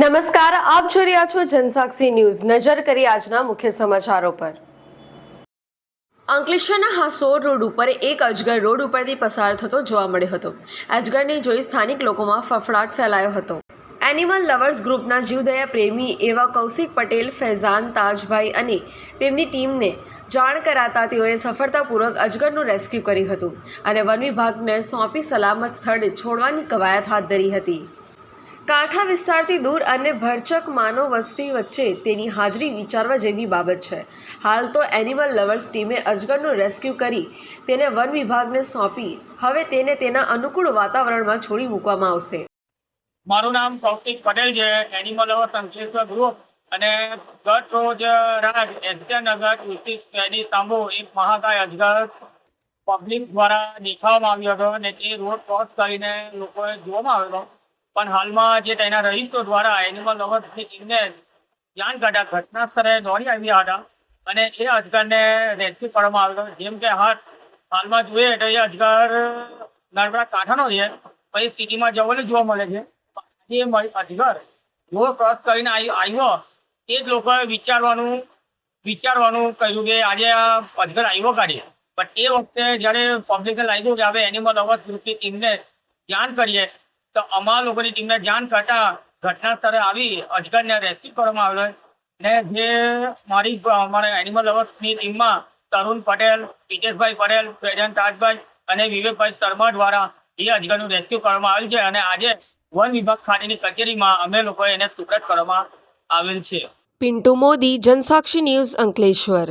નમસ્કાર, આપ જોઈ રહ્યા છો જનસાક્ષી ન્યૂઝ. નજર કરી આજના મુખ્ય સમાચારો પર. અંકલેશ્વરના હાસોર રોડ ઉપર એક અજગર રોડ ઉપરથી પસાર થતો જોવા મળ્યો હતો. અજગરને જોઈ સ્થાનિક લોકોમાં ફફડાટ ફેલાયો હતો. એનિમલ લવર્સ ગ્રુપના જીવદયા પ્રેમી એવા કૌશિક પટેલ, ફૈઝાન, તાજભાઈ અને તેમની ટીમને જાણ કરાતા તેઓએ સફળતાપૂર્વક અજગરનું રેસ્ક્યુ કર્યું હતું અને વન વિભાગને સોંપી સલામત સ્થળે છોડવાની કવાયત હાથ ધરી હતી. કાંઠા વિસ્તારથી દૂર અને ભરચક માનવ વસ્તી વચ્ચે તેની હાજરી વિચારવા જેવી બાબત છે. હાલ તો એનિમલ લવર્સ ટીમે અજગરનું રેસ્ક્યુ કરી તેને વન વિભાગને સોંપી. હવે તેને તેના અનુકૂળ વાતાવરણમાં છોડી મૂકવામાં આવશે. મારું નામ કૌશિક પટેલ છે એનિમલ લવર સંશ્લેષણ ગ્રુપ અને ગત રોજ રાજ એસટીનગર કૃષિ શેરી તાંબુ એક મહાકાય અજગર પબ્લિક દ્વારા દેખાવામાં આવ્યો હતો અને તે રોડ ક્રોસ કરીને લોકોએ જોવામાં આવ્યો હતો પણ હાલમાં જે તેના રહીશો દ્વારા એનિમલ લવર ટીમને જાણ કાઢ્યા ઘટના સ્થળે દોડી આવ્યા હતા. અને એ અજગરને રેસ્ક્યુ કરવામાં આવ્યો જેમ કે હાલ, હાલમાં જોઈએ તો એ અજગર નર્મદા કાંઠાનો છે. પછી સિટીમાં જવલે જોવા મળે છે. એ અજગર જો ક્રોસ કરીને આવ્યો, એ જ લોકોએ વિચારવાનું વિચારવાનું કહ્યું કે આજે આ અજગર આવ્યો કાઢીએ પણ એ વખતે જ્યારે પબ્લિકે લાગ્યું કે હવે એનિમલ અવર્સ ગ્રુપની ટીમને ધ્યાન કરીએ તો અમારા લોકોની ટીમને જાણ કરતા ઘટના સ્થળે આવી, અજગરને રેસ્ક્યુ કરવામાં આવેલો ને જે મારી, અમારા એનિમલ લવર્સની ટીમમાં તરુણ પટેલ પિતેશભાઈ પટેલ પ્રેજન્ટ તાજભાઈ અને વિવેકભાઈ શર્મા દ્વારા એ અજગરનું રેસ્ક્યુ કરવામાં આવ્યું છે અને આજે વન વિભાગ ખાતેની કચેરીમાં અમે લોકોએ એને સુપ્રત કરવામાં આવેલ છે. પિન્ટુ મોદી, જનસાક્ષી ન્યૂઝ અંકલેશ્વર.